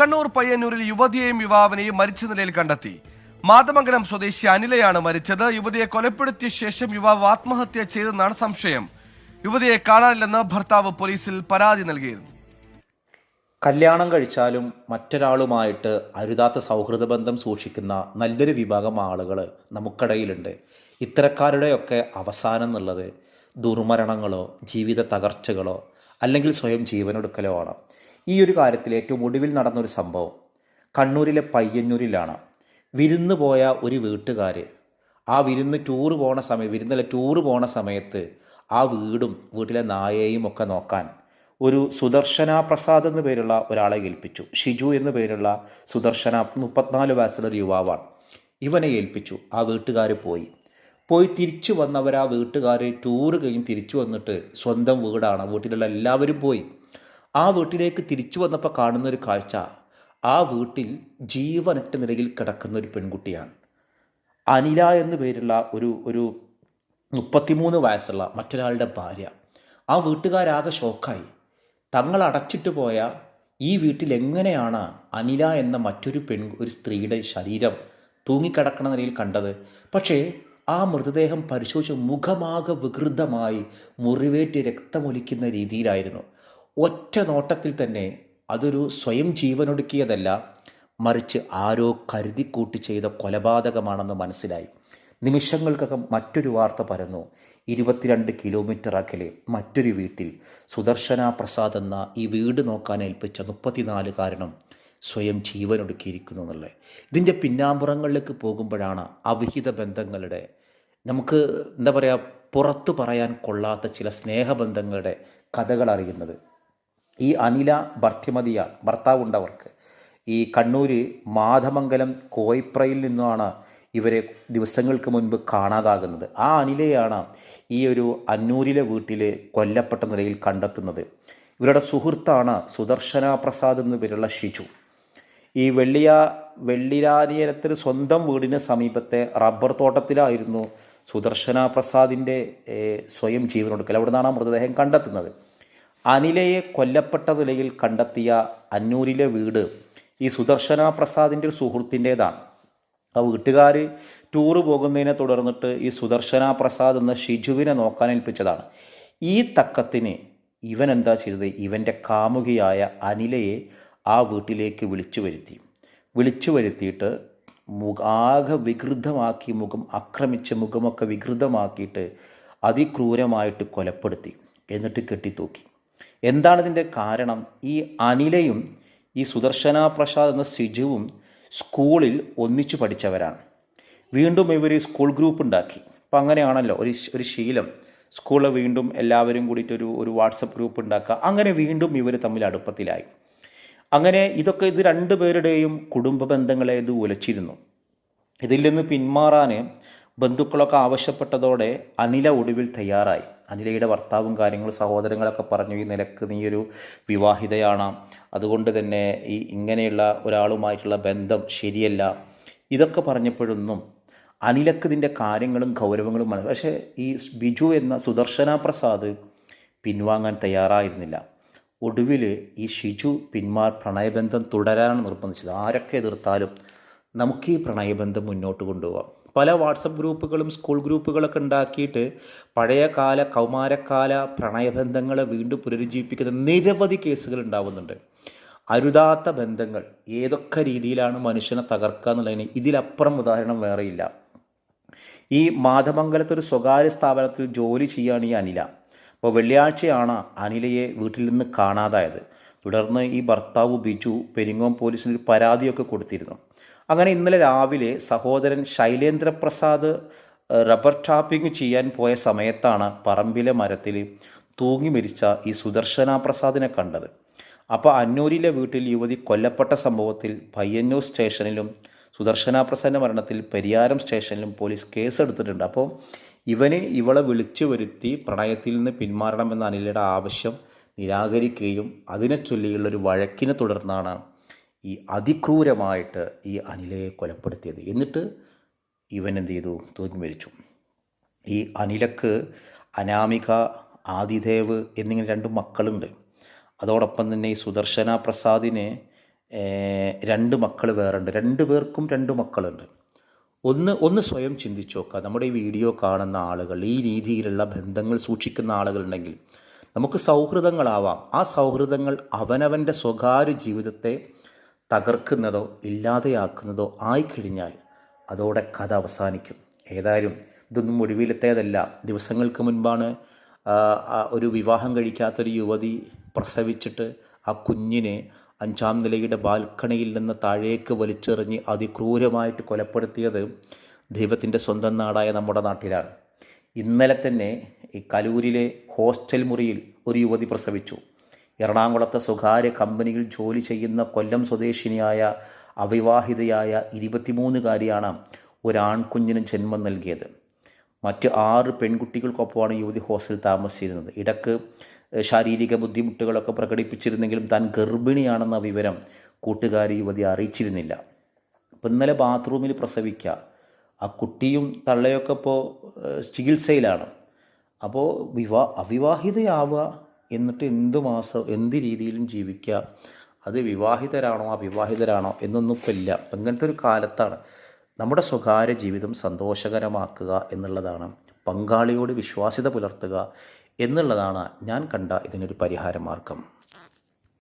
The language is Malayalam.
കണ്ണൂർ പയ്യന്നൂരിൽ യുവതിയെയും യുവാവിനെയും മരിച്ച നിലയിൽ കണ്ടെത്തി. മാതമംഗലം സ്വദേശി അനിലയാണ് മരിച്ചത്. യുവതിയെ കൊലപ്പെടുത്തിയ ശേഷം യുവാവ് ആത്മഹത്യ ചെയ്തെന്നാണ് സംശയം. യുവതിയെ കാണാനില്ലെന്ന് ഭർത്താവ് പോലീസിൽ പരാതി നൽകിയിരുന്നു. കല്യാണം കഴിച്ചാലും മറ്റൊരാളുമായിട്ട് അരുതാത്ത സൗഹൃദ ബന്ധം സൂക്ഷിക്കുന്ന നല്ലൊരു വിഭാഗം ആളുകൾ നമുക്കിടയിലുണ്ട്. ഇത്തരക്കാരുടെയൊക്കെ അവസാനം എന്നുള്ളത് ദുർമരണങ്ങളോ ജീവിത തകർച്ചകളോ അല്ലെങ്കിൽ സ്വയം ജീവനൊടുക്കലോ ആണ്. ഈ ഒരു കാര്യത്തിൽ ഏറ്റവും ഒടുവിൽ നടന്നൊരു സംഭവം. കണ്ണൂരിലെ പയ്യന്നൂരിലാണ്. വിരുന്ന് പോയ ഒരു വീട്ടുകാർ ആ വിരുന്ന് ടൂറ് പോണ സമയം വിരുന്നല്ല ടൂറ് പോണ സമയത്ത് ആ വീടും വീട്ടിലെ നായയെയും ഒക്കെ നോക്കാൻ ഒരു സുദർശന പ്രസാദ് എന്ന പേരുള്ള ഒരാളെ ഏൽപ്പിച്ചു. ഷിജു എന്ന പേരുള്ള സുദർശന മുപ്പത്തിനാല് വയസ്സുള്ള ഒരു യുവാവാണ്. ഇവനെ ഏൽപ്പിച്ചു. ആ വീട്ടുകാർ പോയി. പോയി തിരിച്ചു വന്നവർ ആ വീട്ടുകാർ ടൂറ് കഴിഞ്ഞ് തിരിച്ചു വന്നിട്ട് സ്വന്തം വീടാണ്. വീട്ടിലുള്ള എല്ലാവരും പോയി. ആ വീട്ടിലേക്ക് തിരിച്ചു വന്നപ്പോൾ കാണുന്ന ഒരു കാഴ്ച. ആ വീട്ടിൽ ജീവനറ്റ നിലയിൽ കിടക്കുന്ന ഒരു പെൺകുട്ടിയാണ്. അനില എന്നു പേരുള്ള ഒരു ഒരു മുപ്പത്തിമൂന്ന് വയസ്സുള്ള മറ്റൊരാളുടെ ഭാര്യ. ആ വീട്ടുകാരാകെ ഷോക്കായി. തങ്ങൾ അടച്ചിട്ട് പോയ ഈ വീട്ടിൽ എങ്ങനെയാണ് അനില എന്ന മറ്റൊരു പെൺ ഒരു സ്ത്രീയുടെ ശരീരം തൂങ്ങിക്കിടക്കണ നിലയിൽ കണ്ടത്? പക്ഷേ ആ മൃതദേഹം പരിശോധിച്ച് മുഖമാകെ വികൃതമായി മുറിവേറ്റ് രക്തമൊലിക്കുന്ന രീതിയിലായിരുന്നു. ഒറ്റ നോട്ടത്തിൽ തന്നെ അതൊരു സ്വയം ജീവനൊടുക്കിയതല്ല മറിച്ച് ആരോ കരുതിക്കൂട്ടി ചെയ്ത കൊലപാതകമാണെന്ന് മനസ്സിലായി. നിമിഷങ്ങൾക്കകം മറ്റൊരു വാർത്ത പരന്നു. ഇരുപത്തിരണ്ട് കിലോമീറ്റർ അകലെ മറ്റൊരു വീട്ടിൽ സുദർശന പ്രസാദ് എന്ന ഈ വീട് നോക്കാൻ ഏൽപ്പിച്ച മുപ്പത്തിനാലുകാരനും സ്വയം ജീവനൊടുക്കിയിരിക്കുന്നു എന്നുള്ളത്. ഇതിന്റെ പിന്നാമ്പുറങ്ങളിലേക്ക് പോകുമ്പോഴാണ് അവിഹിത ബന്ധങ്ങളുടെ നമുക്ക് എന്താ പറയുക പുറത്തു പറയാൻ കൊള്ളാത്ത ചില സ്നേഹബന്ധങ്ങളുടെ കഥകൾ അറിയുന്നത്. ഈ അനില ഭർത്തിമതിയാണ് ഭർത്താവുണ്ടവർക്ക്. ഈ കണ്ണൂർ മാധമംഗലം കോയിപ്രയിൽ നിന്നുമാണ് ഇവരെ ദിവസങ്ങൾക്ക് മുൻപ് കാണാതാകുന്നത്. ആ അനിലയാണ് ഈ ഒരു അന്നൂരിലെ വീട്ടിൽ കൊല്ലപ്പെട്ട നിലയിൽ കണ്ടെത്തുന്നത്. ഇവരുടെ സുഹൃത്താണ് സുദർശന പ്രസാദ് എന്നു പേരുള്ള ഷിജു. ഈ വെള്ളിയ വെള്ളിരാനിയനത്തിന് സ്വന്തം വീടിന് സമീപത്തെ റബ്ബർ തോട്ടത്തിലായിരുന്നു സുദർശന പ്രസാദിന്റെ സ്വയം ജീവനൊടുക്കൽ. അവിടെ നിന്നാണ് മൃതദേഹം കണ്ടെത്തുന്നത്. അനിലയെ കൊല്ലപ്പെട്ട നിലയിൽ കണ്ടെത്തിയ അന്നൂരിലെ വീട് ഈ സുദർശന പ്രസാദിന്റെ ഒരു സുഹൃത്തിന്റേതാണ് ആ വീട്ടുകാർ ടൂറ് പോകുന്നതിനെ തുടർന്നിട്ട് ഈ സുദർശന പ്രസാദ് എന്ന ഷിജുവിനെ നോക്കാൻ ഏൽപ്പിച്ചതാണ്. ഈ തക്കത്തിന് ഇവൻ എന്താ ചെയ്തത്? ഇവന്റെ കാമുകിയായ അനിലയെ ആ വീട്ടിലേക്ക് വിളിച്ചു വരുത്തി. വിളിച്ചു വരുത്തിയിട്ട് മുഖ ആകെ വികൃതമാക്കി മുഖം ആക്രമിച്ച് മുഖമൊക്കെ വികൃതമാക്കിയിട്ട് അതിക്രൂരമായിട്ട് കൊലപ്പെടുത്തി. എന്നിട്ട് കെട്ടിത്തൂക്കി. എന്താണ് ഇതിന്റെ കാരണം? ഈ അനിലയും ഈ സുദർശന പ്രസാദ് എന്ന സിജുവും സ്കൂളിൽ ഒന്നിച്ചു പഠിച്ചവരാണ്. വീണ്ടും ഇവർ സ്കൂൾ ഗ്രൂപ്പ് ഉണ്ടാക്കി. അപ്പം അങ്ങനെയാണല്ലോ ഒരു ഒരു ശീലം. സ്കൂളിൽ വീണ്ടും എല്ലാവരും കൂടിയിട്ടൊരു ഒരു വാട്സപ്പ് ഗ്രൂപ്പ് ഉണ്ടാക്കുക. അങ്ങനെ വീണ്ടും ഇവർ തമ്മിൽ അടുപ്പത്തിലായി. അങ്ങനെ ഇതൊക്കെ ഇത് രണ്ടു പേരുടെയും കുടുംബ ബന്ധങ്ങളെ ഇത് ഉലച്ചിരുന്നു. ഇതിൽ നിന്ന് പിന്മാറാൻ ബന്ധുക്കളൊക്കെ ആവശ്യപ്പെട്ടതോടെ അനില ഒടുവിൽ തയ്യാറായി. അനിലയുടെ ഭർത്താവും കാര്യങ്ങളും സഹോദരങ്ങളൊക്കെ പറഞ്ഞു ഈ നിലയ്ക്ക് നീ ഒരു വിവാഹിതയാണ്. അതുകൊണ്ട് തന്നെ ഈ ഇങ്ങനെയുള്ള ഒരാളുമായിട്ടുള്ള ബന്ധം ശരിയല്ല. ഇതൊക്കെ പറഞ്ഞപ്പോഴൊന്നും അനിലക്ക് ഇതിന്റെ കാര്യങ്ങളും ഗൗരവങ്ങളും മനസ്സിലായി. പക്ഷേ ഈ ബിജു എന്ന സുദർശന പ്രസാദ് പിൻവാങ്ങാൻ തയ്യാറായിരുന്നില്ല. ഒടുവിൽ ഈ ഷിജു പിന്മാർ പ്രണയബന്ധം തുടരാനാണ് നിർബന്ധിച്ചത്. ആരൊക്കെ എതിർത്താലും നമുക്ക് ഈ പ്രണയബന്ധം മുന്നോട്ട് കൊണ്ടുപോകാം പല വാട്സപ്പ് ഗ്രൂപ്പുകളും സ്കൂൾ ഗ്രൂപ്പുകളൊക്കെ ഉണ്ടാക്കിയിട്ട് പഴയകാല കൗമാരക്കാല പ്രണയബന്ധങ്ങളെ വീണ്ടും പുനരുജ്ജീവിപ്പിക്കുന്ന നിരവധി കേസുകൾ ഉണ്ടാവുന്നുണ്ട്. അരുതാത്ത ബന്ധങ്ങൾ ഏതൊക്കെ രീതിയിലാണ് മനുഷ്യനെ തകർക്കുക എന്നുള്ളതിന് ഇതിലപ്പുറം ഉദാഹരണം വേറെയില്ല. ഈ മാധമംഗലത്ത് ഒരു സ്വകാര്യ സ്ഥാപനത്തിൽ ജോലി ചെയ്യാണ് ഈ അനില. അപ്പോൾ വെള്ളിയാഴ്ചയാണ് അനിലയെ വീട്ടിൽ നിന്ന് കാണാതായത്. തുടർന്ന് ഈ ഭർത്താവ് ബിജു പെരിങ്ങോം പോലീസിന് ഒരു പരാതിയൊക്കെ കൊടുത്തിരുന്നു. അങ്ങനെ ഇന്നലെ രാവിലെ സഹോദരൻ ശൈലേന്ദ്രപ്രസാദ് റബ്ബർ ടാപ്പിംഗ് ചെയ്യാൻ പോയ സമയത്താണ് പറമ്പിലെ മരത്തിൽ തൂങ്ങി മരിച്ച ഈ സുദർശന പ്രസാദിനെ കണ്ടത്. അപ്പോൾ അന്നൂരിലെ വീട്ടിൽ യുവതി കൊല്ലപ്പെട്ട സംഭവത്തിൽ പയ്യന്നൂർ സ്റ്റേഷനിലും സുദർശന പ്രസാദിന്റെ മരണത്തിൽ പരിയാരം സ്റ്റേഷനിലും പോലീസ് കേസെടുത്തിട്ടുണ്ട്. അപ്പോൾ ഇവന് ഇവളെ വിളിച്ചു വരുത്തി പ്രണയത്തിൽ നിന്ന് പിന്മാറണമെന്ന അനിലയുടെ ആവശ്യം നിരാകരിക്കുകയും അതിനെ ചൊല്ലിയുള്ളൊരു വഴക്കിനെ തുടർന്നാണ് ഈ അതിക്രൂരമായിട്ട് ഈ അനിലയെ കൊലപ്പെടുത്തിയത്. എന്നിട്ട് ഇവൻ എന്ത് ചെയ്തു? തൂങ്ങി മരിച്ചു. ഈ അനിലക്ക് അനാമിക ആദിദേവ് എന്നിങ്ങനെ രണ്ട് മക്കളുണ്ട്. അതോടൊപ്പം തന്നെ ഈ സുദർശന പ്രസാദിന് രണ്ട് മക്കൾ വേറുണ്ട്. രണ്ട് പേർക്കും രണ്ട് മക്കളുണ്ട്. ഒന്ന് ഒന്ന് സ്വയം ചിന്തിച്ചു നോക്കുക. നമ്മുടെ ഈ വീഡിയോ കാണുന്ന ആളുകൾ ഈ രീതിയിലുള്ള ബന്ധങ്ങൾ സൂക്ഷിക്കുന്ന ആളുകളുണ്ടെങ്കിൽ നമുക്ക് സൗഹൃദങ്ങളാവാം. ആ സൗഹൃദങ്ങൾ അവനവന്റെ സ്വകാര്യ ജീവിതത്തെ തകർക്കുന്നതോ ഇല്ലാതെയാക്കുന്നതോ ആയിക്കഴിഞ്ഞാൽ അതോടെ കഥ അവസാനിക്കും. ഏതായാലും ഇതൊന്നും ഒടുവിലത്തേതല്ല. ദിവസങ്ങൾക്ക് മുൻപാണ് ഒരു വിവാഹം കഴിക്കാത്തൊരു യുവതി പ്രസവിച്ചിട്ട് ആ കുഞ്ഞിനെ അഞ്ചാം നിലയുടെ ബാൽക്കണിയിൽ നിന്ന് താഴേക്ക് വലിച്ചെറിഞ്ഞ് അതിക്രൂരമായിട്ട് കൊലപ്പെടുത്തിയത് ദൈവത്തിന്റെ സ്വന്തം നാടായ നമ്മുടെ നാട്ടിലാണ്. ഇന്നലെ തന്നെ ഈ കലൂരിലെ ഹോസ്റ്റൽ മുറിയിൽ ഒരു യുവതി പ്രസവിച്ചു. എറണാകുളത്തെ സ്വകാര്യ കമ്പനിയിൽ ജോലി ചെയ്യുന്ന കൊല്ലം സ്വദേശിനിയായ അവിവാഹിതയായ ഇരുപത്തിമൂന്നുകാരിയാണ് ഒരാൺകുഞ്ഞിന് ജന്മം നൽകിയത്. മറ്റ് ആറ് പെൺകുട്ടികൾക്കൊപ്പമാണ് യുവതി ഹോസ്റ്റലിൽ താമസിച്ചിരുന്നത്. ഇടയ്ക്ക് ശാരീരിക ബുദ്ധിമുട്ടുകളൊക്കെ പ്രകടിപ്പിച്ചിരുന്നെങ്കിലും താൻ ഗർഭിണിയാണെന്ന വിവരം കൂട്ടുകാരി യുവതി അറിയിച്ചിരുന്നില്ല. അപ്പം ഇന്നലെ ബാത്റൂമിൽ പ്രസവിക്കുക. ആ കുട്ടിയും തള്ളയൊക്കെ ഇപ്പോൾ ചികിത്സയിലാണ്. അപ്പോൾ വിവാ അവിവാഹിതയാവുക എന്നിട്ട് എന്ത് മാസം എന്ത് രീതിയിലും ജീവിക്കുക. അത് വിവാഹിതരാണോ അവിവാഹിതരാണോ എന്നൊന്നും ഇപ്പം ഇല്ല. അപ്പം ഇങ്ങനത്തെ ഒരു കാലത്താണ് നമ്മുടെ സ്വകാര്യ ജീവിതം സന്തോഷകരമാക്കുക എന്നുള്ളതാണ്. പങ്കാളിയോട് വിശ്വാസ്യത പുലർത്തുക എന്നുള്ളതാണ് ഞാൻ കണ്ട ഇതിനൊരു പരിഹാര മാർഗം